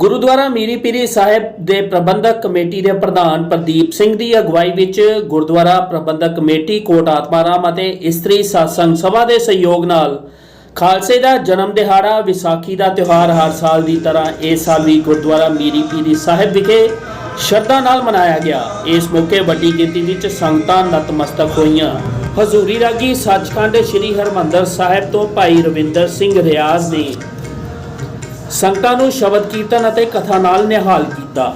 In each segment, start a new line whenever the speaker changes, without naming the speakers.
ਗੁਰਦੁਆਰਾ ਮੀਰੀ ਪੀਰੀ ਸਾਹਿਬ ਦੇ ਪ੍ਰਬੰਧਕ ਕਮੇਟੀ ਦੇ ਪ੍ਰਧਾਨ ਪ੍ਰਦੀਪ ਸਿੰਘ ਦੀ ਅਗਵਾਈ ਵਿੱਚ ਗੁਰਦੁਆਰਾ ਪ੍ਰਬੰਧਕ ਕਮੇਟੀ, ਕੋਟ ਆਤਮਾਰਾਮ ਅਤੇ ਇਸਤਰੀ satsang ਸਭਾ ਦੇ ਸਹਿਯੋਗ ਨਾਲ ਖਾਲਸੇ ਦਾ ਜਨਮ ਦਿਹਾੜਾ, ਵਿਸਾਖੀ ਦਾ ਤਿਉਹਾਰ ਹਰ ਸਾਲ ਦੀ ਤਰ੍ਹਾਂ ਇਸ ਸਾਲ ਵੀ ਗੁਰਦੁਆਰਾ ਮੀਰੀ ਪੀਰੀ ਸਾਹਿਬ ਵਿਖੇ ਸ਼ਰਧਾ ਨਾਲ ਮਨਾਇਆ ਗਿਆ। ਇਸ ਮੌਕੇ ਵੱਡੀ ਗਿਣਤੀ ਵਿੱਚ ਸੰਗਤਾਂ ਨਤਮਸਤਕ ਹੋਈਆਂ। ਹਜ਼ੂਰੀ ਰਾਗੀ ਸੱਚਖੰਡ ਸ੍ਰੀ ਹਰਮੰਦਰ ਸਾਹਿਬ ਤੋਂ ਭਾਈ ਰਵਿੰਦਰ ਸਿੰਘ ਰਿਆਜ਼ ਨੇ ਸੰਗਤਾਂ ਨੂੰ ਸ਼ਬਦ ਕੀਰਤਨ ਅਤੇ ਕਥਾ ਨਾਲ ਨਿਹਾਲ ਕੀਤਾ।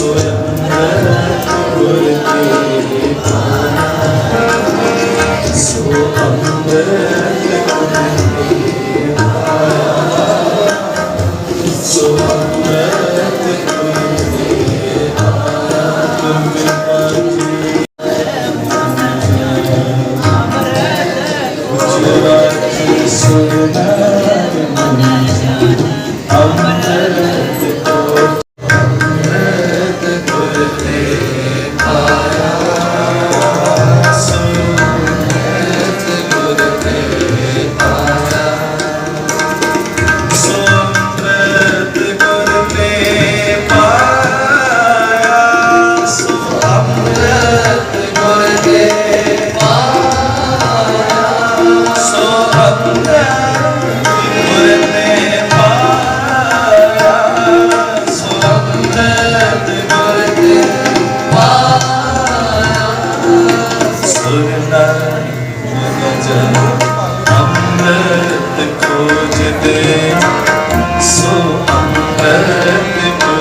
Yeah. Deus.
ਸੋ ਅੰਮ੍ਰਿਤ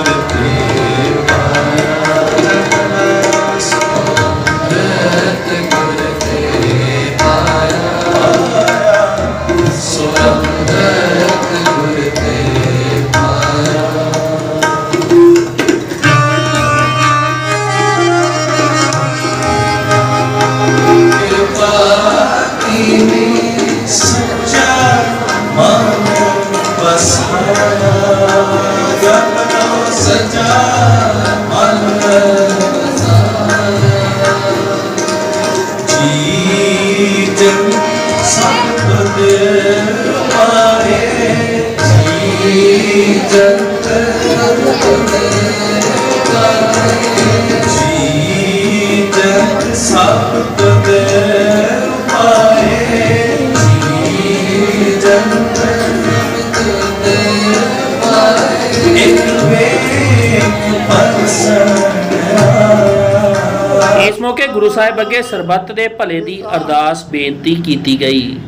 ਗੁਰੂ ਸਾਹਿਬ ਅੱਗੇ ਸਰਬੱਤ ਦੇ ਭਲੇ ਦੀ ਅਰਦਾਸ ਬੇਨਤੀ ਕੀਤੀ ਗਈ।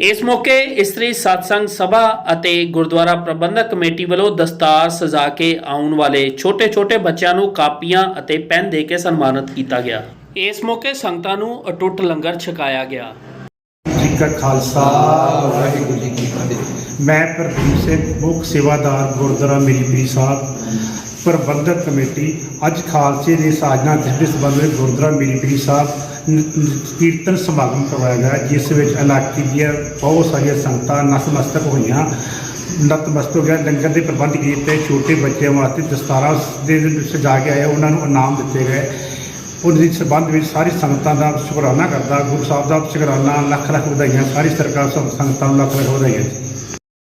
ਇਸ ਮੌਕੇ ਇਸਤਰੀ satsang ਸਭਾ ਅਤੇ ਗੁਰਦੁਆਰਾ ਪ੍ਰਬੰਧਕ ਕਮੇਟੀ ਵੱਲੋਂ ਦਸਤਾਰ ਸਜਾ ਕੇ ਆਉਣ ਵਾਲੇ ਛੋਟੇ-ਛੋਟੇ ਬੱਚਿਆਂ ਨੂੰ ਕਾਪੀਆਂ ਅਤੇ ਪੈਨ ਦੇ ਕੇ ਸਨਮਾਨਿਤ ਕੀਤਾ ਗਿਆ। ਇਸ ਮੌਕੇ ਸੰਗਤਾਂ ਨੂੰ ਅਟੁੱਟ ਲੰਗਰ ਛਕਾਇਆ ਗਿਆ।
ਜੀ ਕਾ ਖਾਲਸਾ, ਵਾਹਿਗੁਰੂ ਜੀ ਕੀ ਫਤਿਹ। ਮੈਂ ਪ੍ਰਦੀਪ ਸਿੰਘ, ਮੁੱਖ ਸੇਵਾਦਾਰ ਗੁਰਦੁਆਰਾ ਮੀਰੀ ਸਾਹਿਬ। ਪ੍ਰਬੰਧਕ ਕਮੇਟੀ ਅੱਜ ਖਾਲਸੇ ਦੇ ਸਾਜਨਾ ਦਿਵਸ ਦੇ ਸੰਬੰਧ ਵਿੱਚ ਗੁਰਦੁਆਰਾ ਮੀਰੀ ਸਾਹਿਬ ਕੀਰਤਨ ਸਮਾਗਮ ਕਰਵਾਇਆ ਗਿਆ, ਜਿਸ ਵਿੱਚ ਇਲਾਕੇ ਦੀਆਂ ਬਹੁਤ ਸਾਰੀਆਂ ਸੰਗਤਾਂ ਨਤਮਸਤਕ ਹੋਈਆਂ, ਨਤਮਸਤਕ ਹੋ ਗਿਆ, ਲੰਗਰ ਦੇ ਪ੍ਰਬੰਧ ਕੀਤੇ, ਛੋਟੇ ਬੱਚਿਆਂ ਵਾਸਤੇ ਦਸਤਾਰਾਂ ਦੇ ਸਜਾ ਕੇ ਆਏ, ਉਹਨਾਂ ਨੂੰ ਇਨਾਮ ਦਿੱਤੇ ਗਏ। ਉਹਨਾਂ ਦੇ ਸੰਬੰਧ ਵਿੱਚ ਸਾਰੀ ਸੰਗਤਾਂ ਦਾ ਸ਼ੁਕਰਾਨਾ ਕਰਦਾ, ਗੁਰੂ ਸਾਹਿਬ ਦਾ ਸ਼ੁਕਰਾਨਾ ਲੱਖ ਲੱਖ ਵਧਾਈਆਂ, ਸਾਰੀ ਸਰਕਾਰ ਸੰਗਤਾਂ ਨੂੰ ਲੱਖ ਲੱਖ ਵਧਾਈਆਂ।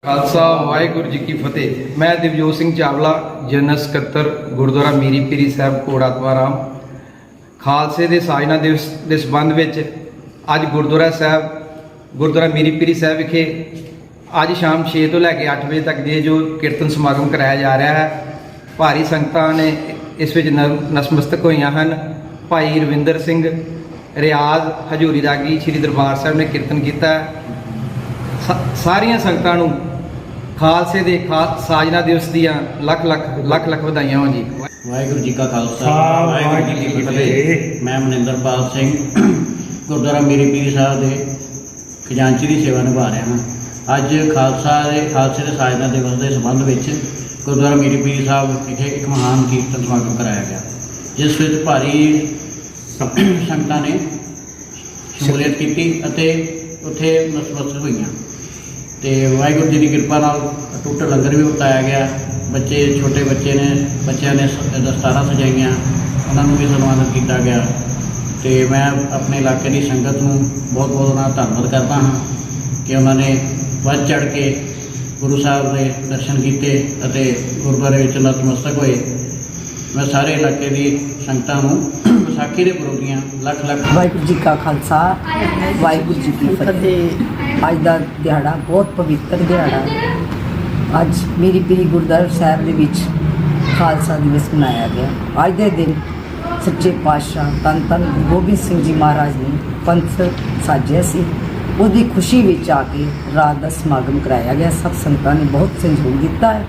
ਖਾਲਸਾ, ਵਾਹਿਗੁਰੂ ਜੀ ਕੀ ਫਤਿਹ। ਮੈਂ ਦਿਵਜੋਤ ਸਿੰਘ ਚਾਵਲਾ, ਜਨਰਲ ਸਕੱਤਰ, ਗੁਰਦੁਆਰਾ ਮੀਰੀ ਪੀਰੀ ਸਾਹਿਬ ਕੋੜਾਤਵਾਰਾਮ ਖਾਲਸੇ ਦੇ ਸਾਜਨਾ ਦਿਵਸ ਦੇ ਸੰਬੰਧ ਵਿੱਚ ਅੱਜ ਗੁਰਦੁਆਰਾ ਸਾਹਿਬ, ਗੁਰਦੁਆਰਾ ਮੀਰੀ ਪੀਰੀ ਸਾਹਿਬ ਵਿਖੇ ਅੱਜ ਸ਼ਾਮ 6 ਤੋਂ ਲੈ ਕੇ 8 ਵਜੇ ਤੱਕ ਦੇ ਜੋ ਕੀਰਤਨ ਸਮਾਗਮ ਕਰਾਇਆ ਜਾ ਰਿਹਾ ਹੈ, ਭਾਰੀ ਸੰਗਤਾਂ ਨੇ ਇਸ ਵਿੱਚ ਨ- ਨਸਮਸਤਕ ਹੋਈਆਂ ਹਨ। ਭਾਈ ਰਵਿੰਦਰ ਸਿੰਘ ਰਿਆਜ਼ ਹਜੂਰੀ ਰਾਗੀ ਸ੍ਰੀ ਦਰਬਾਰ ਸਾਹਿਬ ਨੇ ਕੀਰਤਨ ਕੀਤਾ ਸਾਰੀਆਂ ਸੰਗਤਾਂ ਨੂੰ ਖਾਲਸੇ ਦੇ ਖਾਸ ਸਾਜਨਾ ਦਿਵਸ ਦੀਆਂ ਲੱਖ ਲੱਖ ਲੱਖ ਲੱਖ ਵਧਾਈਆਂ ਹੋਣ ਜੀ।
ਵਾਹਿਗੁਰੂ ਜੀ ਕਾ ਖਾਲਸਾ ਵਾਹਿਗੁਰੂ ਜੀ ਕੀ ਫਤਿਹ। ਮੈਂ ਮਨਿੰਦਰਪਾਲ ਸਿੰਘ ਗੁਰਦੁਆਰਾ ਮੀਰੀ ਪੀਰ ਸਾਹਿਬ ਦੇ ਖਜ਼ਾਨਚੀ ਦੀ ਸੇਵਾ ਨਿਭਾ ਰਿਹਾ ਹਾਂ। ਅੱਜ ਖਾਲਸਾ ਦੇ ਖਾਲਸੇ ਦੇ ਸਾਜਨਾ ਦਿਵਸ ਦੇ ਸੰਬੰਧ ਵਿੱਚ ਗੁਰਦੁਆਰਾ ਮੀਰੀ ਪੀਰ ਸਾਹਿਬ ਵਿਖੇ ਇੱਕ ਮਹਾਨ ਕੀਰਤਨ ਸਮਾਗਮ ਕਰਾਇਆ ਗਿਆ। ਜਿਸ ਵਿੱਚ ਭਾਰੀ ਸੰਗਤਾਂ ਨੇ ਸ਼ਮੂਲੀਅਤ ਕੀਤੀ ਅਤੇ ਉੱਥੇ ਨਤਮਸਤਕ ਹੋਈਆਂ। ਤੇ ਵਾਹਿਗੁਰੂ ਜੀ ਦੀ ਕਿਰਪਾ ਨਾਲ ਟੁੱਟ ਲੰਗਰ ਵੀ ਵਰਤਾਇਆ ਗਿਆ। ਬੱਚੇ, ਛੋਟੇ ਬੱਚੇ ਨੇ, ਬੱਚਿਆਂ ਨੇ ਸ- ਦਸਤਾਰਾਂ ਸਜਾਈਆਂ, ਉਹਨਾਂ ਨੂੰ ਵੀ ਸਨਮਾਨਿਤ ਕੀਤਾ ਗਿਆ। ਤੇ ਮੈਂ ਆਪਣੇ ਇਲਾਕੇ ਦੀ ਸੰਗਤ ਨੂੰ ਬਹੁਤ ਬਹੁਤ ਉਹਨਾਂ ਦਾ ਧੰਨਵਾਦ ਕਰਦਾ ਹਾਂ ਕਿ ਉਹਨਾਂ ਨੇ ਵੱਧ ਚੜ ਕੇ ਗੁਰੂ ਸਾਹਿਬ ਦੇ ਦਰਸ਼ਨ ਕੀਤੇ ਅਤੇ ਗੁਰਦੁਆਰੇ ਵਿੱਚ ਨਤਮਸਤਕ ਹੋਏ। ਮੈਂ ਸਾਰੇ ਇਲਾਕੇ ਦੀ ਸੰਗਤਾਂ ਨੂੰ ਵਿਸਾਖੀ ਦੇ ਪੁਰਬ ਲੱਖ ਲੱਖ
ਵਾਹਿਗੁਰੂ ਜੀ ਕਾ ਖਾਲਸਾ, ਵਾਹਿਗੁਰੂ ਜੀ ਕੀ ਫਤਿਹ। ਅੱਜ ਦਾ ਦਿਹਾੜਾ ਬਹੁਤ ਪਵਿੱਤਰ ਦਿਹਾੜਾ ਅੱਜ ਮੇਰੀ ਪੀਰੀ ਗੁਰਦੁਆਰਾ ਸਾਹਿਬ ਦੇ ਵਿੱਚ ਖਾਲਸਾ ਦਿਵਸ ਮਨਾਇਆ ਗਿਆ ਅੱਜ ਦੇ ਦਿਨ ਸੱਚੇ ਪਾਤਸ਼ਾਹ ਧੰਨ ਧੰਨ ਗੁਰੂ ਗੋਬਿੰਦ ਸਿੰਘ ਜੀ ਮਹਾਰਾਜ ਨੇ ਪੰਥ ਸਾਜਿਆ ਸੀ। ਉਹਦੀ ਖੁਸ਼ੀ ਵਿੱਚ ਆ ਕੇ ਰਾਤ ਦਾ ਸਮਾਗਮ ਕਰਾਇਆ ਗਿਆ। ਸਭ ਸੰਗਤਾਂ ਨੇ ਬਹੁਤ ਸਹਿਯੋਗ ਦਿੱਤਾ ਹੈ।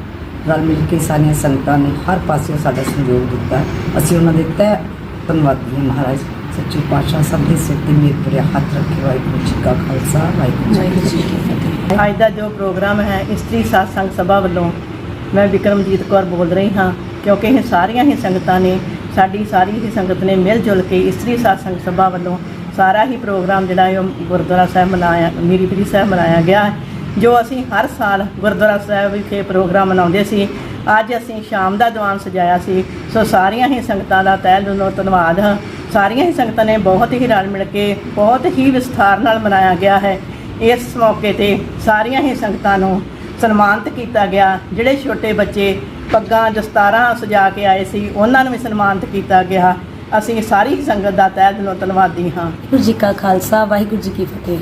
ਰਲ ਮਿਲ ਕੇ ਸਾਰੀਆਂ ਸੰਗਤਾਂ ਨੇ ਹਰ ਪਾਸਿਓਂ ਸਾਡਾ ਸਹਿਯੋਗ ਦਿੱਤਾ। ਅਸੀਂ ਉਹਨਾਂ ਦੇ ਤਹਿ ਧੰਨਵਾਦੀ ਹਾਂ। ਮਹਾਰਾਜ ਸੱਚੇ ਪਾਤਸ਼ਾਹ ਸਭ ਦੇ ਸਿਰ ਤੇ ਮੇਰ ਭਰਿਆ ਹੱਥ ਰੱਖੇ। ਵਾਹਿਗੁਰੂ ਜੀ ਕਾ ਖਾਲਸਾ ਵਾਹਿਗੁਰੂ ਜੀ ਕੀ ਫਤਿਹ।
ਅੱਜ ਦਾ ਜੋ ਪ੍ਰੋਗਰਾਮ ਹੈ ਇਸਤਰੀ ਸਾਧ ਸਭਾ ਵੱਲੋਂ ਮੈਂ ਵਿਕਰਮਜੀਤ ਕੌਰ ਬੋਲ ਰਹੀ ਹਾਂ ਕਿਉਂਕਿ ਇਹ ਸਾਰੀਆਂ ਹੀ ਸੰਗਤਾਂ ਨੇ ਸਾਡੀ ਸਾਰੀ ਹੀ ਸੰਗਤ ਨੇ ਮਿਲ ਜੁਲ ਕੇ ਇਸਤਰੀ ਸਾਧ ਸਭਾ ਵੱਲੋਂ ਸਾਰਾ ਹੀ ਪ੍ਰੋਗਰਾਮ ਜਿਹੜਾ ਹੈ ਉਹ ਗੁਰਦੁਆਰਾ ਸਾਹਿਬ ਮਨਾਇਆ ਮੀਰੀ ਪੀਰੀ ਸਾਹਿਬ ਮਨਾਇਆ ਗਿਆ ਹੈ। ਜੋ ਅਸੀਂ ਹਰ ਸਾਲ ਗੁਰਦੁਆਰਾ ਸਾਹਿਬ ਵਿਖੇ ਪ੍ਰੋਗਰਾਮ ਮਨਾਉਂਦੇ ਸੀ, ਅੱਜ ਅਸੀਂ ਸ਼ਾਮ ਦਾ ਦੀਵਾਨ ਸਜਾਇਆ ਸੀ। ਸੋ ਸਾਰੀਆਂ ਹੀ ਸੰਗਤਾਂ ਦਾ ਤਹਿ ਦਿਲੋਂ ਧੰਨਵਾਦ। ਹੈ ਸਾਰੀਆਂ ਹੀ ਸੰਗਤਾਂ ਨੇ ਬਹੁਤ ਹੀ ਰਲ ਮਿਲ ਕੇ ਬਹੁਤ ਹੀ ਵਿਸਥਾਰ ਨਾਲ ਮਨਾਇਆ ਗਿਆ ਹੈ। ਇਸ ਮੌਕੇ ਤੇ ਸਾਰੀਆਂ ਹੀ ਸੰਗਤਾਂ ਨੂੰ ਸਨਮਾਨਿਤ ਕੀਤਾ ਗਿਆ। ਜਿਹੜੇ ਛੋਟੇ ਬੱਚੇ ਪੱਗਾਂ ਦਸਤਾਰਾਂ ਸਜਾ ਕੇ ਆਏ ਸੀ, ਉਹਨਾਂ ਨੂੰ ਵੀ ਸਨਮਾਨਿਤ ਕੀਤਾ ਗਿਆ। ਅਸੀਂ ਸਾਰੀ ਹੀ ਸੰਗਤ ਦਾ ਤਹਿ ਦਿਲੋਂ ਧੰਨਵਾਦੀ ਹਾਂ।
ਗੁਰੂ ਜੀ ਕਾ ਖਾਲਸਾ, ਵਾਹਿਗੁਰੂ ਜੀ ਕੀ ਫਤਿਹ।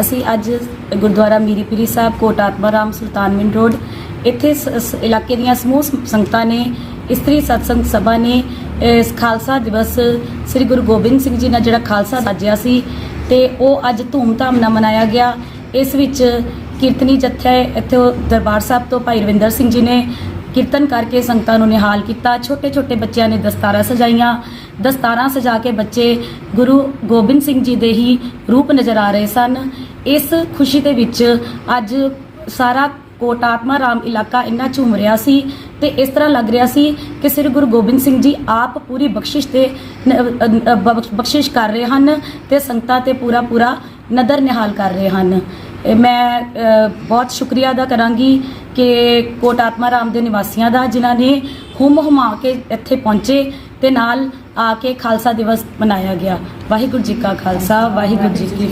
ਅਸੀਂ ਅੱਜ ਗੁਰਦੁਆਰਾ ਮੀਰੀ ਪੀਰੀ ਸਾਹਿਬ, ਕੋਟ ਆਤਮਾ ਰਾਮ ਸੁਲਤਾਨਵਿੰਡ ਰੋਡ, ਇੱਥੇ ਸ- ਇਲਾਕੇ ਦੀਆਂ ਸਮੂਹ ਸੰਗਤਾਂ ਨੇ, ਇਸਤਰੀ ਸਤਸੰਗ ਸਭਾ ਨੇ ਖਾਲਸਾ ਦਿਵਸ ਸ੍ਰੀ ਗੁਰੂ ਗੋਬਿੰਦ ਸਿੰਘ ਜੀ ਨਾਲ ਜਿਹੜਾ ਖਾਲਸਾ ਸਾਜਿਆ ਸੀ ਤੇ ਉਹ ਅੱਜ ਧੂਮਧਾਮ ਨਾਲ ਮਨਾਇਆ ਗਿਆ। ਇਸ ਵਿੱਚ ਕੀਰਤਨੀ ਜੱਥਾ ਇੱਥੇ ਦਰਬਾਰ ਸਾਹਿਬ ਤੋਂ ਭਾਈ ਰਵਿੰਦਰ ਸਿੰਘ ਜੀ ਨੇ ਕੀਰਤਨ ਕਰਕੇ ਸੰਗਤਾਂ ਨੂੰ ਨਿਹਾਲ ਕੀਤਾ। ਛੋਟੇ ਛੋਟੇ ਬੱਚਿਆਂ ਨੇ ਦਸਤਾਰਾਂ ਸਜਾਈਆਂ। ਦਸਤਾਰਾਂ ਸਜਾ ਕੇ ਬੱਚੇ ਗੁਰੂ ਗੋਬਿੰਦ ਸਿੰਘ ਜੀ ਦੇ ਹੀ ਰੂਪ ਨਜ਼ਰ ਆ ਰਹੇ ਸਨ। ਇਸ ਖੁਸ਼ੀ ਦੇ ਵਿੱਚ ਅੱਜ ਸਾਰਾ ਕੋਟ ਆਤਮਾ ਰਾਮ ਇਲਾਕਾ ਇੰਨਾ ਝੂਮ ਰਿਹਾ ਸੀ ਤੇ ਇਸ ਤਰ੍ਹਾਂ ਲੱਗ ਰਿਹਾ ਸੀ ਕਿ ਸ੍ਰੀ ਗੁਰੂ ਗੋਬਿੰਦ ਸਿੰਘ ਜੀ ਆਪ ਪੂਰੀ ਬਖਸ਼ਿਸ਼ ਤੇ ਨ- ਬਖਸ਼ਿਸ਼ ਕਰ ਰਹੇ ਹਨ ਤੇ ਸੰਗਤਾਂ ਤੇ ਪੂਰਾ ਪੂਰਾ ਨਦਰ ਨਿਹਾਲ ਕਰ ਰਹੇ ਹਨ। ਮੈਂ ਬਹੁਤ ਸ਼ੁਕਰੀਆ ਅਦਾ ਕਰਾਂਗੀ ਕਿ ਕੋਟ ਆਤਮਾ ਰਾਮ ਦੇ ਨਿਵਾਸੀਆਂ ਦਾ, ਜਿਨ੍ਹਾਂ ਨੇ ਹੁਮ ਹੁਮਾ ਕੇ ਇੱਥੇ ਪਹੁੰਚੇ ਤੇ ਨਾਲ ਆ ਕੇ ਖਾਲਸਾ ਦਿਵਸ ਮਨਾਇਆ ਗਿਆ। ਵਾਹਿਗੁਰੂ ਜੀ ਕਾ ਖਾਲਸਾ, ਵਾਹਿਗੁਰੂ ਜੀ ਕੀ